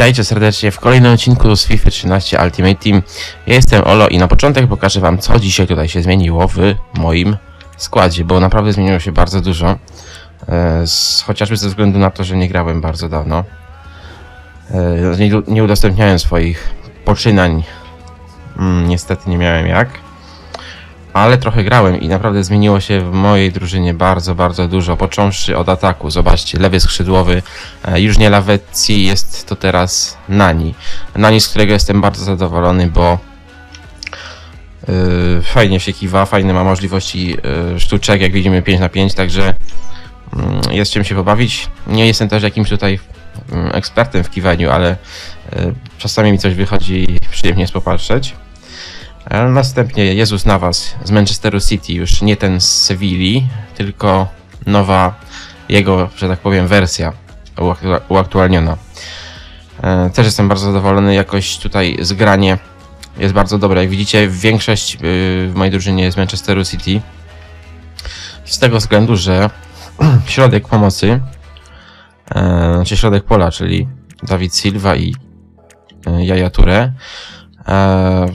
Witajcie serdecznie w kolejnym odcinku z FIFA 13 Ultimate Team. Ja jestem Olo i na początek pokażę wam co dzisiaj tutaj się zmieniło w moim składzie, bo naprawdę zmieniło się bardzo dużo. E, chociażby ze względu na to, że nie grałem bardzo dawno. E, nie, nie udostępniałem swoich poczynań. Mm, niestety nie miałem jak. Ale trochę grałem i naprawdę zmieniło się w mojej drużynie bardzo, bardzo dużo. Począwszy od ataku, zobaczcie, lewy skrzydłowy, e, już nie Lawecji, jest to teraz Nani. Nani, z którego jestem bardzo zadowolony, bo yy, fajnie się kiwa, fajne ma możliwości yy, sztuczek, jak widzimy 5 na 5, także yy, jest czym się pobawić. Nie jestem też jakimś tutaj yy, ekspertem w kiwaniu, ale czasami mi coś wychodzi przyjemnie jest popatrzeć. Następnie Jezus Navas z Manchesteru City, już nie ten z Sewilli, tylko nowa jego, że tak powiem, wersja uaktua- uaktualniona. E, Też jestem bardzo zadowolony, jakoś tutaj zgranie jest bardzo dobre. Jak widzicie, większość y, w mojej drużynie jest Manchesteru City. Z tego względu, że środek pomocy, e, znaczy środek pola, czyli Dawid Silva i e, Yaya Toure, e,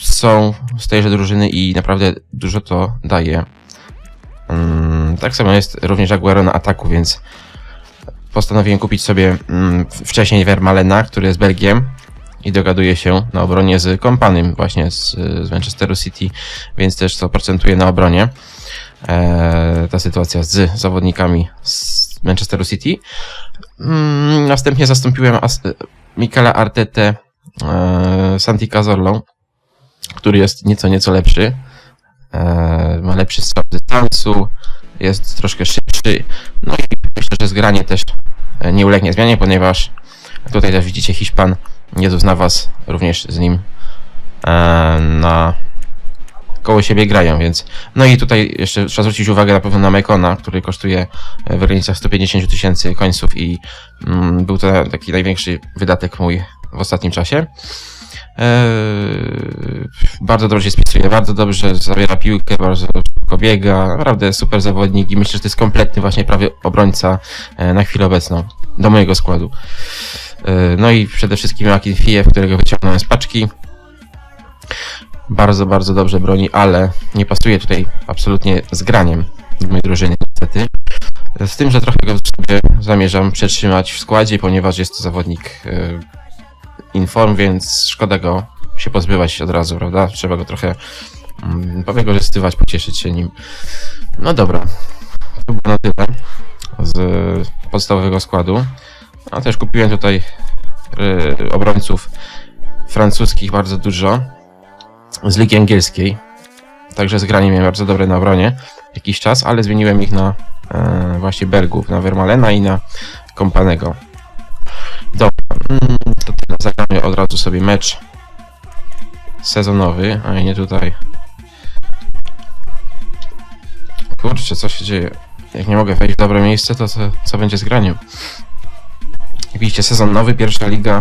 są z tejże drużyny i naprawdę dużo to daje. Mm, tak samo jest również Aguero na ataku, więc postanowiłem kupić sobie mm, wcześniej Vermalena, który jest Belgiem i dogaduje się na obronie z Kompanym właśnie z, z Manchesteru City, więc też to procentuje na obronie. E, ta sytuacja z zawodnikami z Manchesteru City. Mm, następnie zastąpiłem As- Mikela Artetę e, Santi Cazorlą, który jest nieco, nieco lepszy. E, ma lepszy strzał dystansu, jest troszkę szybszy. No i myślę, że zgranie też e, nie ulegnie zmianie, ponieważ tutaj też widzicie Hiszpan, Jezus na was również z nim e, na koło siebie grają, więc no i tutaj jeszcze trzeba zwrócić uwagę na pewno na Mekona, który kosztuje w granicach 150 tysięcy końców i mm, był to taki największy wydatek mój w ostatnim czasie. Eee, bardzo dobrze się spisuje, bardzo dobrze zabiera piłkę, bardzo szybko biega, naprawdę super zawodnik i myślę, że to jest kompletny właśnie prawie obrońca e, na chwilę obecną do mojego składu. E, No i przede wszystkim Akin Fiew, którego wyciągnąłem z paczki. Bardzo, bardzo dobrze broni, ale nie pasuje tutaj absolutnie z graniem mojej drużynie niestety. Z tym, że trochę go sobie zamierzam przetrzymać w składzie, ponieważ jest to zawodnik e, inform, więc szkoda go się pozbywać od razu, prawda? Trzeba go trochę mm, powykorzystywać, pocieszyć się nim. No dobra, to było na tyle z podstawowego składu. A też kupiłem tutaj y, obrońców francuskich bardzo dużo z Ligi Angielskiej. Także zgranie miałem bardzo dobre na obronie jakiś czas, ale zmieniłem ich na e, właśnie Belgów, na Vermalena i na Kompanego. Dobra, to tyle. Zagramy od razu sobie mecz sezonowy, a nie tutaj. Kurczę, co się dzieje? Jak nie mogę wejść w dobre miejsce, to co, co będzie z graniem? Jak widzicie, sezon nowy, pierwsza liga.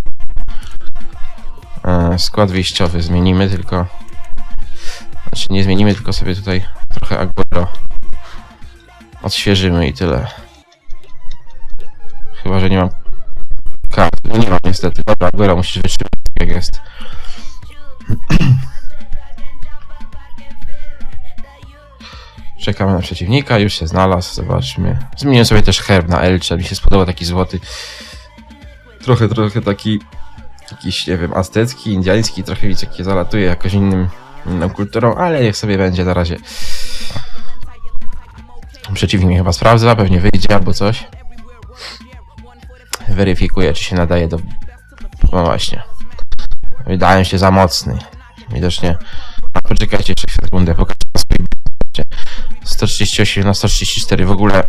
E, skład wyjściowy zmienimy, tylko... Znaczy nie zmienimy, tylko sobie tutaj trochę Aguero odświeżymy i tyle. Chyba, że nie mam. No nie mam niestety. Dobra, Aguero musisz wytrzymać jak jest. Czekamy na przeciwnika, już się znalazł, zobaczmy. Zmieniłem sobie też herb na Elcze, mi się spodobał taki złoty. Trochę, trochę taki, jakiś, nie wiem, aztecki, indiański, trochę widzę, jakie zalatuje jakoś innym, inną kulturą, ale niech sobie będzie na razie. Przeciwnik chyba sprawdza, pewnie wyjdzie albo coś. Weryfikuje, czy się nadaje do... No właśnie. Wydaje się za mocny. Widocznie... A poczekajcie jeszcze sekundę, pokażę swój... 138 na 134, w ogóle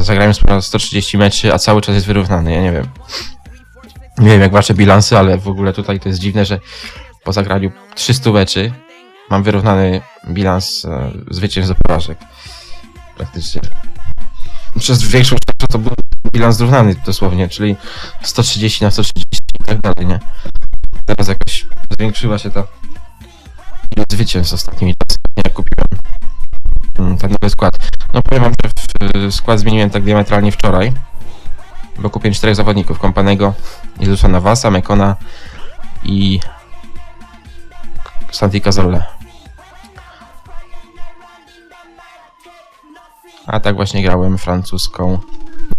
zagrałem sporo 130 meczy, a cały czas jest wyrównany, ja nie wiem. Nie wiem jak wasze bilansy, ale w ogóle tutaj to jest dziwne, że po zagraniu 300 meczy mam wyrównany bilans e, zwycięstw do porażek. Praktycznie. Przez większą część to był bilans zrównany dosłownie, czyli 130 na 130 i tak dalej, nie? Teraz jakoś zwiększyła się ta ilość zwycięstw ostatnimi czasami, jak kupiłem mm, ten nowy skład. No powiem wam, że w, skład zmieniłem tak diametralnie wczoraj, bo kupiłem czterech zawodników, Kompanego, Jezusa Navasa, Mekona i Santi Cazorla. A tak właśnie grałem francuską.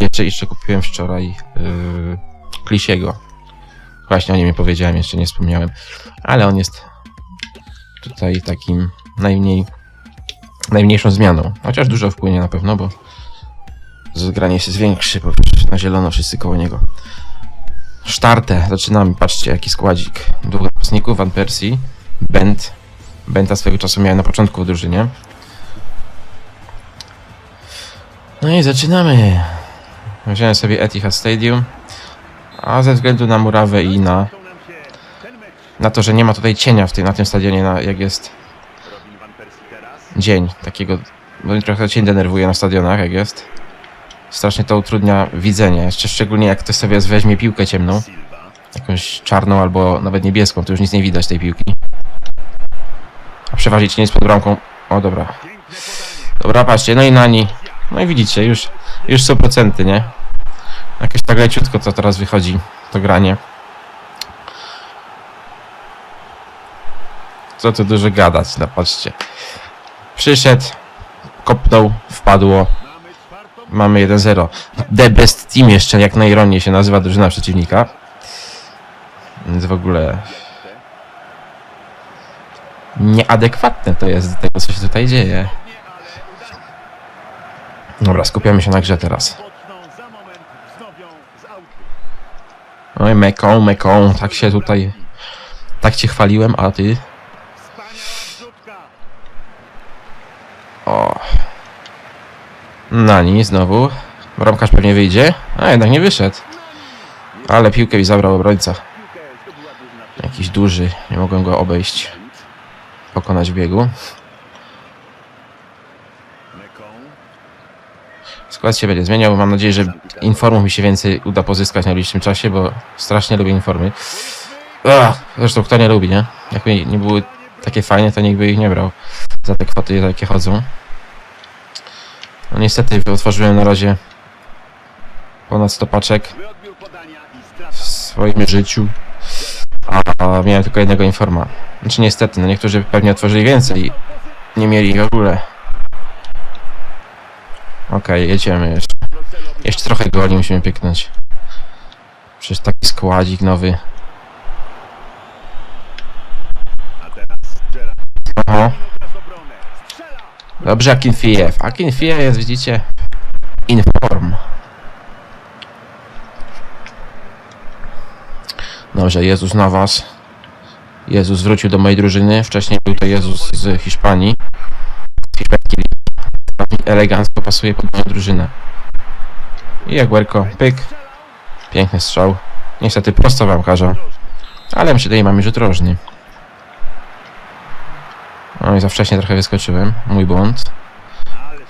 Jeszcze, jeszcze kupiłem wczoraj yy, Klisiego. Właśnie o nim nie powiedziałem, jeszcze nie wspomniałem. Ale on jest tutaj takim najmniej najmniejszą zmianą. Chociaż dużo wpłynie na pewno, bo zgranie jest większy, bo na zielono wszyscy koło niego. Sztartę, zaczynamy. Patrzcie, jaki składzik. Dwóch napastników, Van Persie, Bent. Benta swego czasu miałem na początku w drużynie. No i zaczynamy. Wziąłem sobie Etihad Stadium. A ze względu na murawę i na, na to, że nie ma tutaj cienia w tym, na tym stadionie, na, jak jest dzień takiego, bo mnie trochę cień denerwuje na stadionach, jak jest. Strasznie to utrudnia widzenie, jeszcze szczególnie jak ktoś sobie weźmie piłkę ciemną, jakąś czarną albo nawet niebieską, to już nic nie widać tej piłki. A przeważnie cień jest pod bramką. O, dobra. Dobra, patrzcie, no i nani. No i widzicie, już, już są procenty, nie? Jakoś tak leciutko to teraz wychodzi, to granie. Co tu dużo gadać, no patrzcie. Przyszedł, kopnął, wpadło. Mamy 1-0. The Best Team jeszcze, jak na ironię się nazywa drużyna przeciwnika. Więc w ogóle... Nieadekwatne to jest do tego, co się tutaj dzieje. Dobra, skupiamy się na grze teraz. Oj, Meką, Meką, tak się tutaj... Tak cię chwaliłem, a ty... O. Nani znowu. Bramkarz pewnie wyjdzie. A jednak nie wyszedł. Ale piłkę mi zabrał obrońca. Jakiś duży. Nie mogłem go obejść. Pokonać biegu. Skład się będzie zmieniał. Mam nadzieję, że informów mi się więcej uda pozyskać w najbliższym czasie, bo strasznie lubię informy. Ach, zresztą kto nie lubi, nie? Jakby nie były takie fajne, to nikt by ich nie brał. Za te kwoty jakie chodzą. No niestety otworzyłem na razie ponad 100 paczek w swoim życiu, a miałem tylko jednego informa. Znaczy niestety, no niektórzy pewnie otworzyli więcej i nie mieli w ogóle. Okej, jedziemy jeszcze. Jeszcze trochę goli musimy pieknąć. Przecież taki składzik nowy. Oho. Dobrze, Akinfiev. Akinfiev jest, widzicie, in form. Dobrze, Jezus na was. Jezus wrócił do mojej drużyny. Wcześniej był to Jezus z Hiszpanii. Z Hiszpanii. Pasuje pod moją drużynę. I Jaguerko, pyk. Piękny strzał. Niestety prosto bramkarza. Ale myślę, że mamy rzut rożny. No i za wcześnie trochę wyskoczyłem. Mój błąd.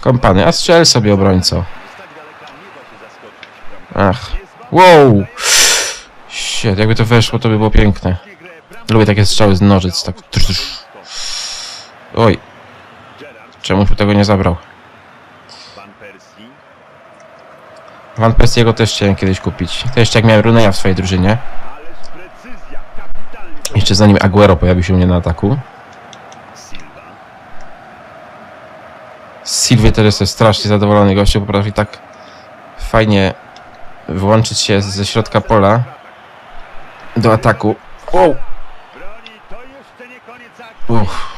Kompany, a strzel sobie obrońco. Ach. Wow! Shit, jakby to weszło, to by było piękne. Lubię takie strzały z nożyc, tak. Oj, czemu tu tego nie zabrał? Van Persiego też chciałem kiedyś kupić. To jeszcze jak miałem Runeja w swojej drużynie. Jeszcze zanim Aguero pojawił się u mnie na ataku. Sylwia teraz jest strasznie zadowolony gościu, potrafi tak fajnie włączyć się ze środka pola do ataku. Wow. Uff.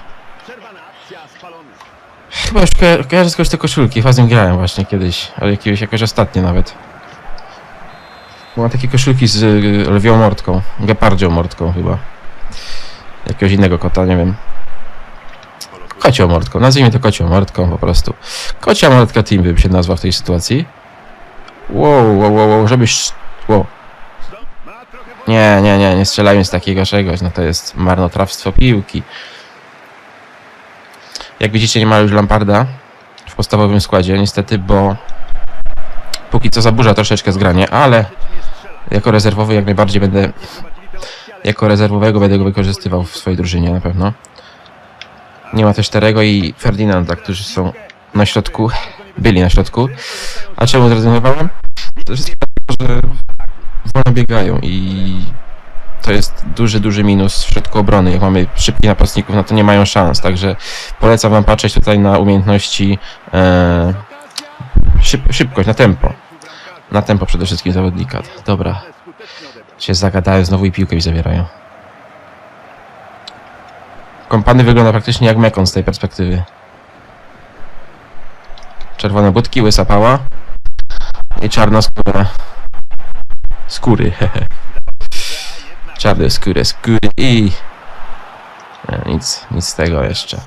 Chyba już ko- kojarzę te koszulki, chyba z nim grałem właśnie kiedyś, ale jakiegoś jakoś ostatnie nawet. Mam takie koszulki z y, lwią mordką, gepardzią mordką chyba. Jakiegoś innego kota, nie wiem. Kocią mordką, nazwijmy to kocią mordką po prostu. Kocia mordka team bym się nazwał w tej sytuacji. Wow, wow, wow, wow żebyś... Wow. Nie, nie, nie, nie strzelajmy z takiego czegoś, no to jest marnotrawstwo piłki. Jak widzicie, nie ma już Lamparda w podstawowym składzie, niestety, bo póki co zaburza troszeczkę zgranie, ale jako rezerwowy jak najbardziej będę, jako rezerwowego będę go wykorzystywał w swojej drużynie na pewno. Nie ma też Terego i Ferdinanda, którzy są na środku, byli na środku. A czemu zrezygnowałem? To wszystko że wolno biegają i to jest duży, duży minus w środku obrony. Jak mamy szybkich napastników, no to nie mają szans, także polecam wam patrzeć tutaj na umiejętności e, szyb, szybkość, na tempo. Na tempo przede wszystkim zawodnika. Dobra, się zagadają znowu i piłkę mi zabierają. Kompany wygląda praktycznie jak Mekon z tej perspektywy. Czerwone budki, łysa pała i czarna skóra. Skóry, hehe. Czarne skóry, skóry i... E, nic, nic z tego jeszcze.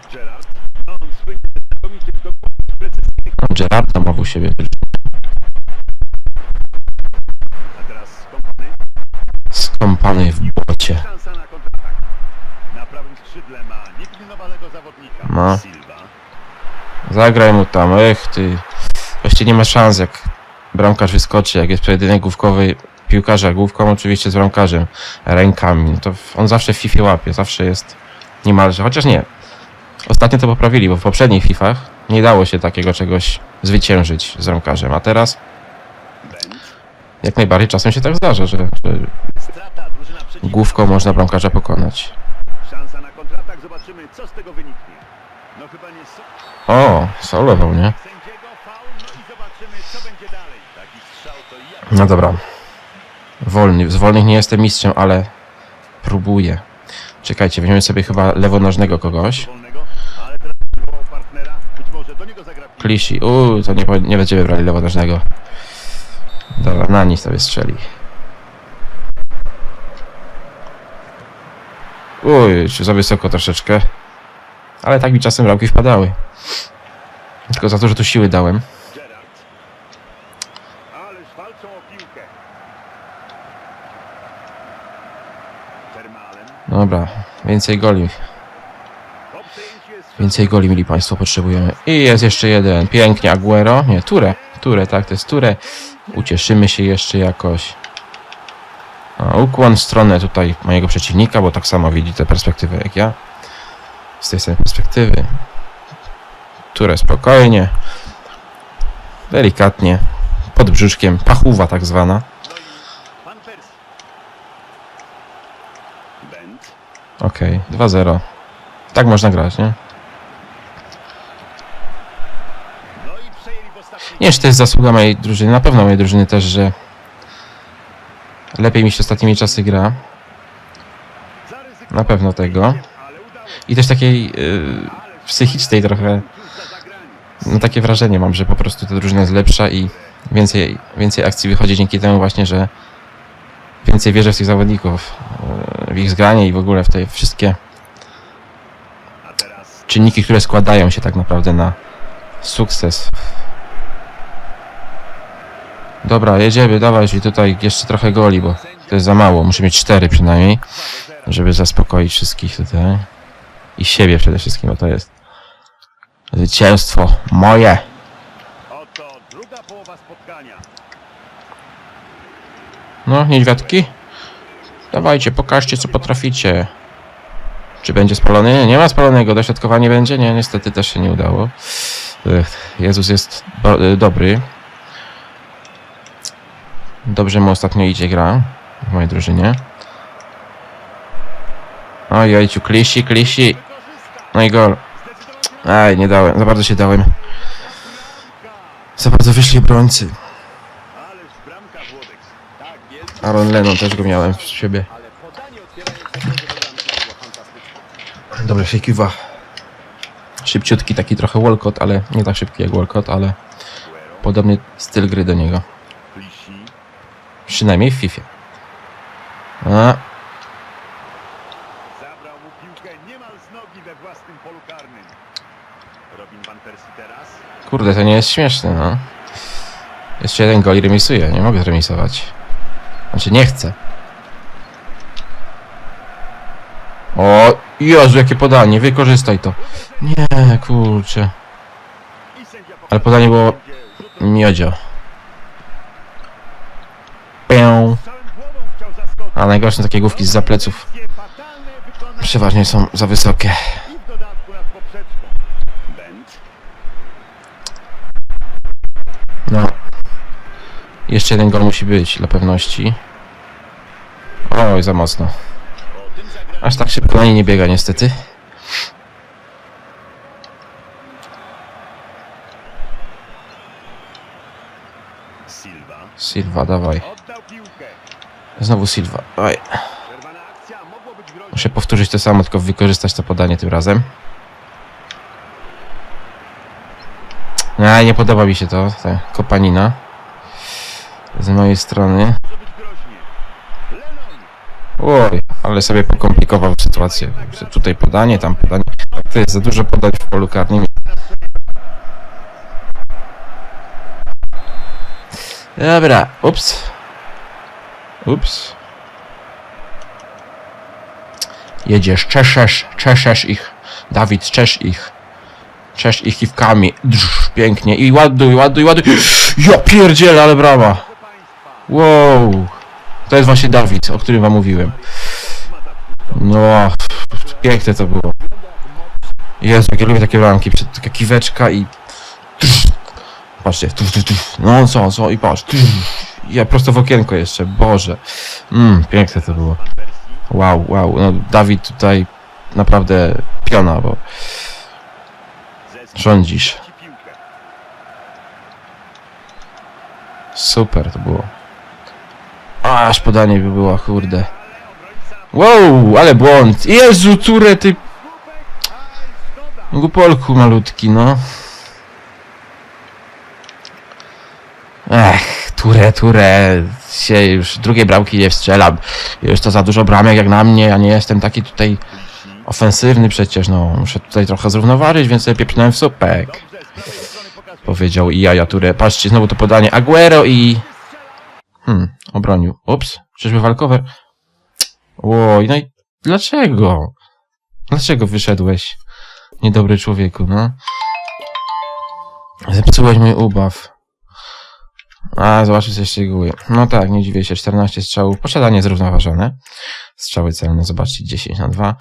No, Gerarda ma u siebie. Skąpany w skrzydle ma. No. Zagraj mu tam, ech ty. Właściwie nie ma szans, jak bramkarz wyskoczy, jak jest pojedynek główkowy piłkarza główką, oczywiście z bramkarzem, rękami. No to on zawsze w FIFA łapie, zawsze jest niemalże, chociaż nie. Ostatnio to poprawili, bo w poprzednich FIFach nie dało się takiego czegoś zwyciężyć z bramkarzem, a teraz jak najbardziej czasem się tak zdarza, że, że główką można bramkarza pokonać. Szansa na kontratak. Zobaczymy, co z tego wyniknie. No chyba nie so... O, solował, nie? No. No dobra. Wolny. Z wolnych nie jestem mistrzem, ale próbuję. Czekajcie, weźmiemy sobie chyba lewonożnego kogoś. Klisi. Uuu, to nie, nie będziemy brali lewonożnego. Dobra, na nic sobie strzeli. Uj, za wysoko troszeczkę. Ale tak mi czasem bramki wpadały. Tylko za to, że tu siły dałem. Dobra, więcej goli. Więcej goli, mili Państwo, potrzebujemy. I jest jeszcze jeden. Pięknie, Aguero. Nie, Ture. Ture, tak, to jest Ture. Ucieszymy się jeszcze jakoś. A, ukłon w stronę tutaj mojego przeciwnika, bo tak samo widzi tę perspektywę jak ja. Z tej samej perspektywy. Ture spokojnie. Delikatnie. Pod brzuszkiem. Pachuwa tak zwana. No i Van Persie. Bent. Okej, 2-0. Tak można grać, nie? Nie czy to jest zasługa mojej drużyny, na pewno mojej drużyny też, że lepiej mi się ostatnimi czasy gra. Na pewno tego. I też takiej yy, psychicznej trochę, no takie wrażenie mam, że po prostu ta drużyna jest lepsza i więcej, więcej akcji wychodzi dzięki temu właśnie, że więcej wierzę w tych zawodników, yy, w ich zgranie i w ogóle w te wszystkie czynniki, które składają się tak naprawdę na sukces. Dobra, jedziemy, dawać i tutaj jeszcze trochę goli, bo to jest za mało. Muszę mieć cztery przynajmniej, 2 do 0. żeby zaspokoić wszystkich tutaj. I siebie przede wszystkim, bo to jest zwycięstwo moje. No, niedźwiadki? Dawajcie, pokażcie co potraficie. Czy będzie spalony? Nie ma spalonego, dośrodkowanie będzie? Nie, niestety też się nie udało. Jezus jest y, dobry. Dobrze mu ostatnio idzie gra w mojej drużynie. Oj, ojciu, klisi, klisi. No i gol. Aj, nie dałem, za bardzo się dałem. Za bardzo wyszli obrońcy. Ależ bramka Włodek. Tak jest, Aaron Lennon też go miałem w siebie. ale podanie otwierające drogę do bramki było fantastyczne. Dobrze się. Szybciutki, taki trochę Walcott, ale nie tak szybki jak Walcott, ale podobny styl gry do niego. Przynajmniej w FIFA. A, kurde, to nie jest śmieszne, no. Jeszcze jeden gol i remisuję. Nie mogę zremisować. Znaczy, nie chcę. O, Jezu, jakie podanie, wykorzystaj to. Nie, kurczę. Ale podanie było miodzio. Zaskoczyć. A najgorsze takie główki z pleców Fatalne wykonanie przeważnie są za wysokie. Jeszcze jeden gol musi być dla pewności. Oj, za mocno. Aż tak szybko na nie nie biega niestety. Silva dawaj. Znowu Silva. Oj. Muszę powtórzyć to samo, tylko wykorzystać to podanie tym razem. Nie, nie podoba mi się to, ta kopanina. Z mojej strony. Oj, ale sobie pokomplikował sytuację. Tutaj podanie, tam podanie. To jest za dużo podań w polu karnym. Dobra, ups. Ups. Jedziesz, czeszesz, czeszesz ich. Dawid, czesz ich. Czesz ich kiwkami. Drz, pięknie. I ładuj, ładuj, ładuj. Ja pierdzielę, ale brawa. Wow. To jest właśnie Dawid, o którym wam mówiłem. No, piękne to było. Jezu, jak ja lubię takie. Przed- Taka kiweczka i... Patrzcie. No co, co i patrz. Ja prosto w okienko jeszcze, Boże. Mm, piękne to było. Wow, wow. No, Dawid tutaj naprawdę piona, bo rządzisz. Super to było. Aż podanie by było, kurde. Wow, ale błąd. Jezu, Ture, ty. Głupolku malutki, no. Ech, Ture, Ture, się już drugiej bramki nie wstrzelam. Już to za dużo bramek jak na mnie, ja nie jestem taki tutaj ofensywny przecież, no. Muszę tutaj trochę zrównoważyć, więc sobie pieprznąłem w supek. Powiedział i jaja Ture. Patrzcie, znowu to podanie Aguero i... Hmm, obronił. Ups, czyżby walkover? Oj, no i dlaczego? Dlaczego wyszedłeś? Niedobry człowieku, no. Zepsułeś mój ubaw. A, zobaczcie co jeszcze góry. No tak, nie dziwię się, 14 strzałów. Posiadanie zrównoważone. Strzały celne, zobaczcie, 10 na 2.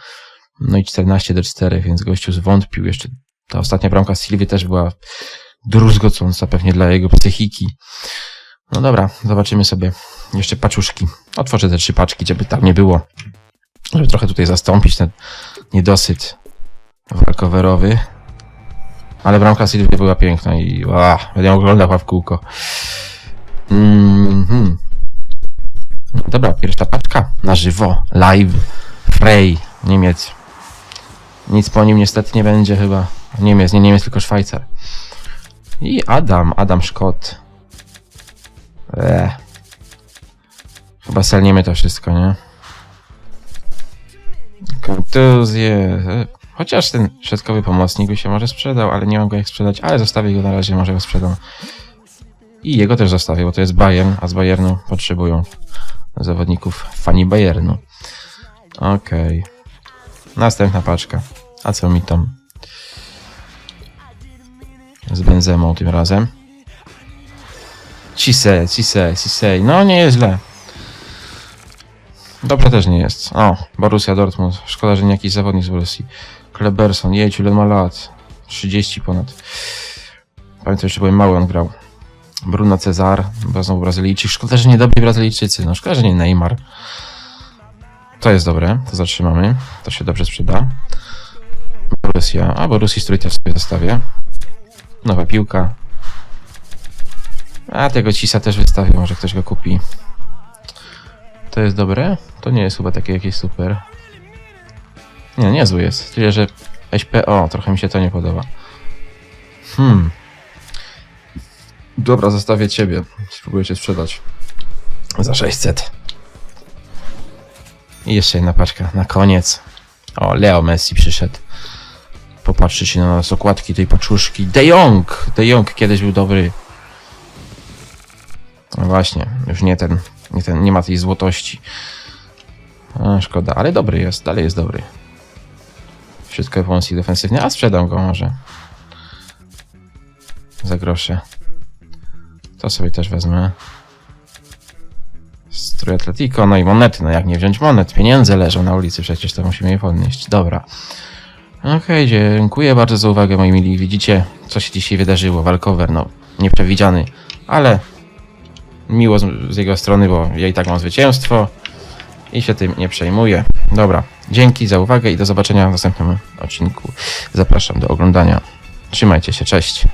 No i 14 do 4, więc gościu zwątpił. Jeszcze ta ostatnia bramka Sylwii też była druzgocąca pewnie dla jego psychiki. No dobra, zobaczymy sobie jeszcze paczuszki. Otworzę te trzy paczki, żeby tam nie było. Żeby trochę tutaj zastąpić ten niedosyt walkowerowy. Ale bramka Sylwii była piękna i ła, będę oglądał w kółko. Mhm. No Dobra, pierwsza paczka na żywo, live, Frey, Niemiec. Nic po nim niestety nie będzie chyba. Niemiec, nie Niemiec, tylko Szwajcar. I Adam, Adam Szkot. Eee. Chyba selniemy to wszystko, nie? Kontuzje. Chociaż ten środkowy pomocnik by się może sprzedał, ale nie mam go jak sprzedać, ale zostawię go na razie, może go sprzedam. I jego też zostawię, bo to jest Bayern, a z Bayernu potrzebują zawodników fani Bayernu. Okej. Następna paczka. A co mi tam? Z Benzemą tym razem. Cise, Cise, Cisej. No nie jest źle. Dobrze też nie jest. O, Borussia Dortmund. Szkoda, że nie jakiś zawodnik z Borussii. Kleberson, jejciu, ile ma lat? 30 ponad. Pamiętam, jeszcze byłem mały, on grał. Bruno Cezar, znowu Brazylijczyk. Szkoda, że nie dobrzy Brazylijczycy. No szkoda, że nie Neymar. To jest dobre, to zatrzymamy. To się dobrze sprzeda. Borussia, a Borussia strój też sobie zostawię. Nowa piłka. A tego Cisa też wystawię, może ktoś go kupi. To jest dobre? To nie jest chyba takie jakieś super. Nie, niezły jest. Tyle, że SPO, trochę mi się to nie podoba. Hmm. Dobra, zostawię ciebie. Spróbuję cię sprzedać. Za 600. I jeszcze jedna paczka na koniec. O, Leo Messi przyszedł. Popatrzy się na nas okładki tej paczuszki. De Jong! De Jong kiedyś był dobry. Właśnie, już nie ten, nie ten, nie ma tej złotości. A, szkoda, ale dobry jest, dalej jest dobry. Wszystko pomocnik defensywnie, a sprzedam go może. Za grosze. To sobie też wezmę. Strój Atletico, no i monety, no jak nie wziąć monet? Pieniądze leżą na ulicy, przecież to musimy je podnieść. Dobra. Okej, dziękuję bardzo za uwagę moi mili. Widzicie, co się dzisiaj wydarzyło. Walkover, no, nieprzewidziany, ale miło z, z jego strony, bo ja i tak mam zwycięstwo. i się tym nie przejmuję. Dobra, dzięki za uwagę i do zobaczenia w następnym odcinku. Zapraszam do oglądania. Trzymajcie się, cześć.